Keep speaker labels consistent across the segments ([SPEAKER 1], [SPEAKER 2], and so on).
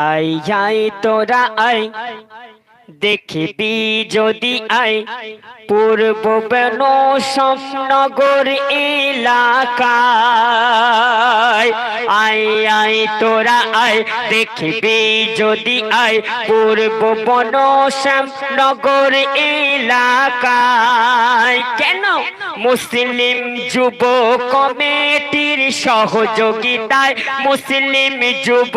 [SPEAKER 1] I যাই তোরা I. দেখবি যদি আই, পূর্ব সমনগর এলাকায়। আই আই, তোরা আই, দেখবি যদি আই, পূর্ব শ্যামনগর এলাকায়। কেন? মুসলিম যুব কমিটির সহযোগিতায় মুসলিম যুব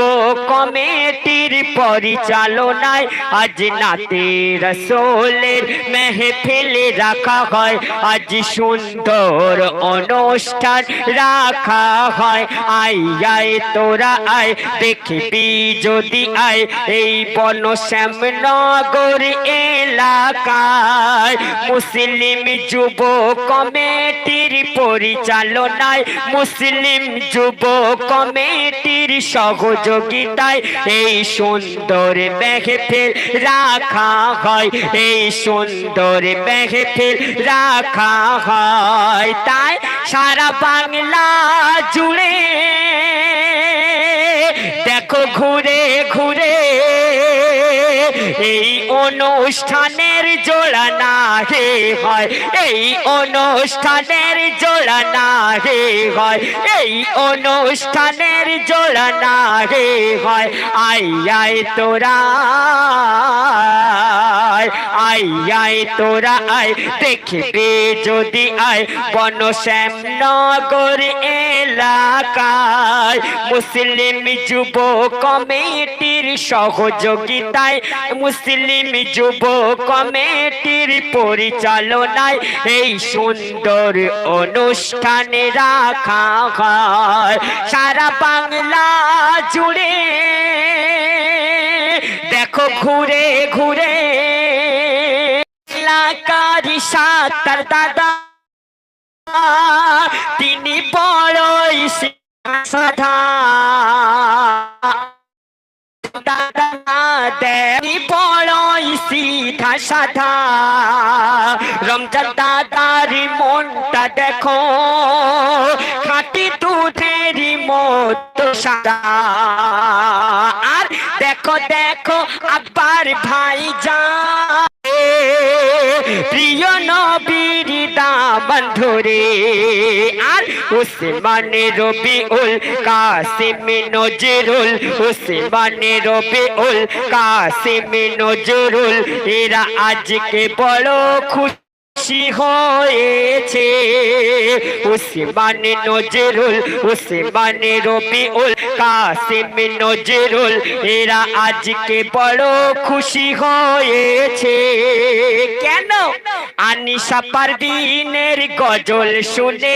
[SPEAKER 1] কমিটির পরিচালনায় আজ নাতে রসোলের মেহফিল রাখা হয়। আজ সুন্দর অনুষ্ঠান রাখা হয়। আই আয়, তোরা আয়, দেখবি যদি আয়। এই বন এলাকায় মুসলিম যুব কমিটির পরিচালনায় মুসলিম যুব কমিটির সহযোগিতায় এই সুন্দর মেহফিল রাখা হয়, এই সুন্দর মেহফিল রাখা হয়। তাই সারা বাংলা জুড়ে দেখো ঘুরে ঘুরে এই অনুষ্ঠানের জোড়া না হে হয়, এই অনুষ্ঠানের জোড়া না হে হয়, এই অনুষ্ঠানের জোড়া না হে হয়। আই আই, তোরা আই আই তোরা আই দেখবে যদি আয় বন শ্যামনগর এলাকায় মুসলিম যুব কমিটির সহযোগিতায়, মুসলিম যুব কমিটির পরিচালনায় এই সুন্দর অনুষ্ঠানে রাখা হয়। সারা বাংলা জুড়ে। দেখো ঘুরে ঘুরে এলাকার সাতার দাদা। তিনি বড়ই সাধা। দাদা দেবী সিধা সাধা। রমজান দাদারি মনটা দেখো, খাটি দুধেরই মতো সাদা। আর দেখো দেখো আবার ভাই যা ধরে। আর উসমানে রবিউল কাসিম নজরুল, উসমানে রবিউল কাসিম নজরুল, এরা আজকে বড় খুশি খুশি হয়েছে। উসমানে নজরুল, উসমানে রবিউল কাসিম নজরুল, এরা আজকে বড় খুশি হয়েছে। আনিশা পারবিনের গজল শুনে,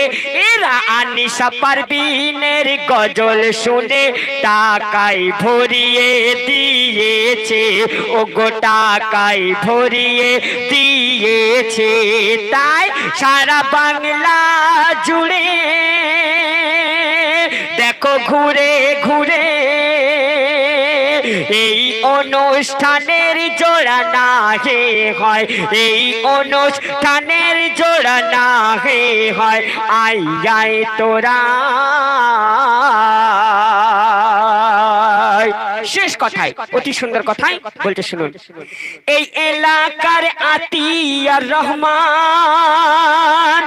[SPEAKER 1] এরা আনিশা পারবিনের গজল শুনে, টাকাই ভরিয়ে দিয়েছে ও গো টাকাই ভরিয়ে দিয়েছে, তাই সারা বাংলা জুড়ে। দেখো ঘুরে ঘুরে, এই অনুষ্ঠানের জোড়া না হে হয়, এই অনুষ্ঠানের জোড়া না হে হয়, আই আই তোরা। শেষ কথায়, অতি সুন্দর কথায় বলতে শুনুন। এই এলাকার আতিয়ার রহমান,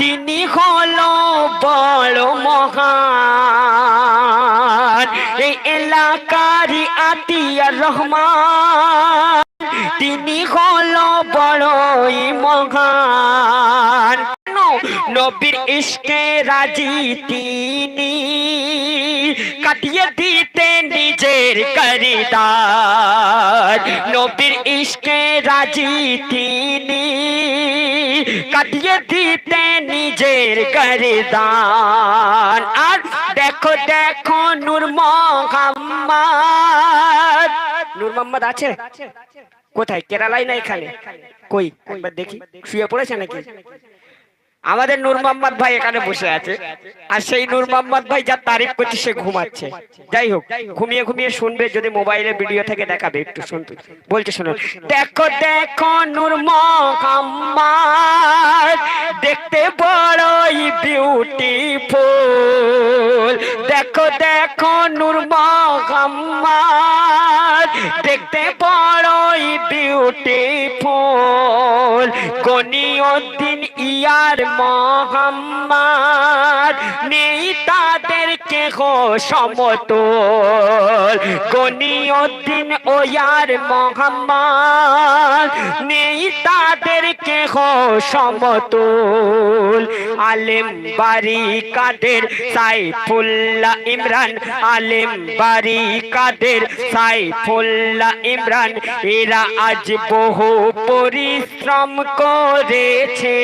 [SPEAKER 1] তিনি হলো বড় মহান। এই আতিয়ার রহমান, তিনি হলো বড়ই মহান। নবীর ইশকে রাজি তিনি? কাটিয়ে দিতে নিজের করিদার। নবীর ইশকে রাজি তিনি। কাটিয়ে দিতে নিজের করিদার। আর দেখো দেখো নূর মোহাম্মদ নূর মোহাম্মদ আছে? কোথায়? কেরালায় না এখানে? কই? একবার দেখি। শুয়ে পড়েছে নাকি? আমাদের নূর মোহাম্মদ ভাই এখানে বসে আছে। আর সেই নূর মোহাম্মদ ভাই যার তারিফ করছে, সে ঘুমাচ্ছে। যাই হোক, ঘুমিয়ে ঘুমিয়ে শুনবে, যদি মোবাইলে ভিডিও থেকে দেখাবে, একটু শুনতে বলছে শুনুন দেখো দেখো নূর মোহাম্মদ, দেখতে বড়ই বিউটিফুল দেখো দেখো নূর মোহাম্মদ। দেখতে বড়ই বিউটিফুল গনিউদ্দিন ইয়ার মোহাম্মদ, নেই তাদের কেহ সমতল। গনিউদ্দিন ও ইয়ার মোহাম্মদ, নেই তাদের কেহ সমতল। আলেম বাড়ি কাদের? সাইফুল্লাহ ইমরান আলেম বাড়ি কাদের? সাইফুল্লাহ ইমরান, এরা আজ বহু পরিশ্রম করেছে।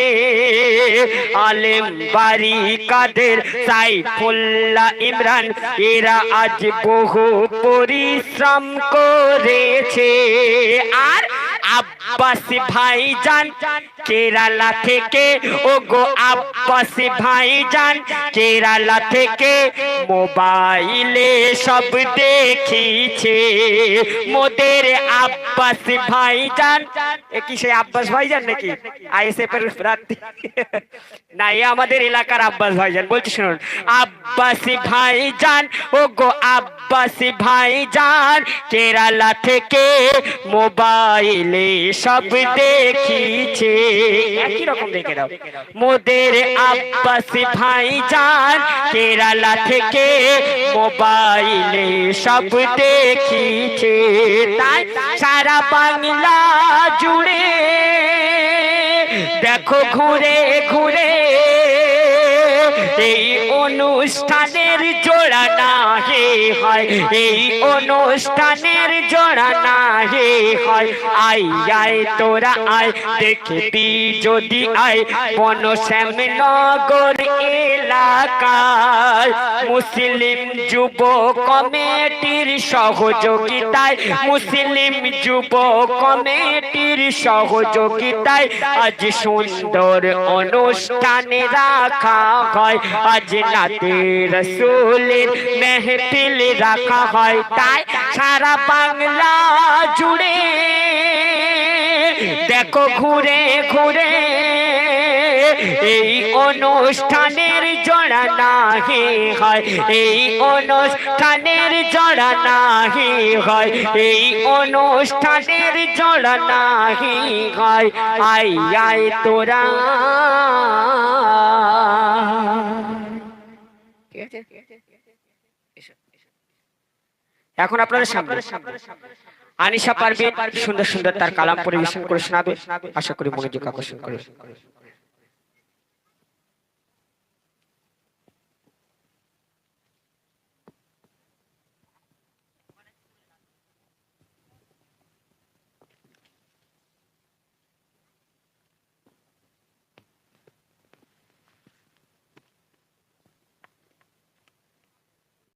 [SPEAKER 1] আলেম বাড়ি কাদের? সাইফুল্লাহ ইমরান, এরা আজ বহু পরিশ্রম করেছে। আর আব্বাস ভাইজান, কেরালা থেকে ও গো আব্বাস ভাইজান, কেরালা থেকে মোবাইলে সব দেখিছে। মোদের আব্বাস ভাইজান, এ কি সেই আব্বাস ভাইজান নাকি? আইএসএফ এর প্রার্থী। না এ আমাদের এলাকার আব্বাস ভাইজান, বলছি শুনুন। আব্বাস ভাইজান ও গো আব্বাস ভাইজান, কেরালা থেকে মোবাইলে সব দেখিছে। একই রকম দেখে দাও মোদের আব্বাস ভাইজান কেরালা থেকে মোবাইলে সব দেখিছে। তাই সারা বাংলা জুড়ে দেখো ঘুরে ঘুরে, এই অনুষ্ঠানের জোড়া না হে হয়, এই অনুষ্ঠানের জোড়া না হে হয়। আই আয় তোরা আয় দেখবি যদি আয় বন শ্যামনগর এলাকায়। মুসলিম যুব কমিটির সহযোগিতায়, মুসলিম যুব কমিটির সহযোগিতায় আজ সুন্দর অনুষ্ঠানে রাখা হয়। আজ নাতে রসুলের মেহফিল রাখা হয় তাই সারা বাংলা জুড়ে। দেখো ঘুরে ঘুরে, এই অনুষ্ঠানের জড়া নাহি হয়, এই অনুষ্ঠানের জড়া নাহি হয়, এই অনুষ্ঠানের জড়া নাহি হয়। আই আই, তোরা। এখন আপনাদের সামনে আনিশা পারবে সুন্দর সুন্দর তার কালাম পরিবেশন করে শোনাবে। আশা করি মনোযোগ আকর্ষণ করে।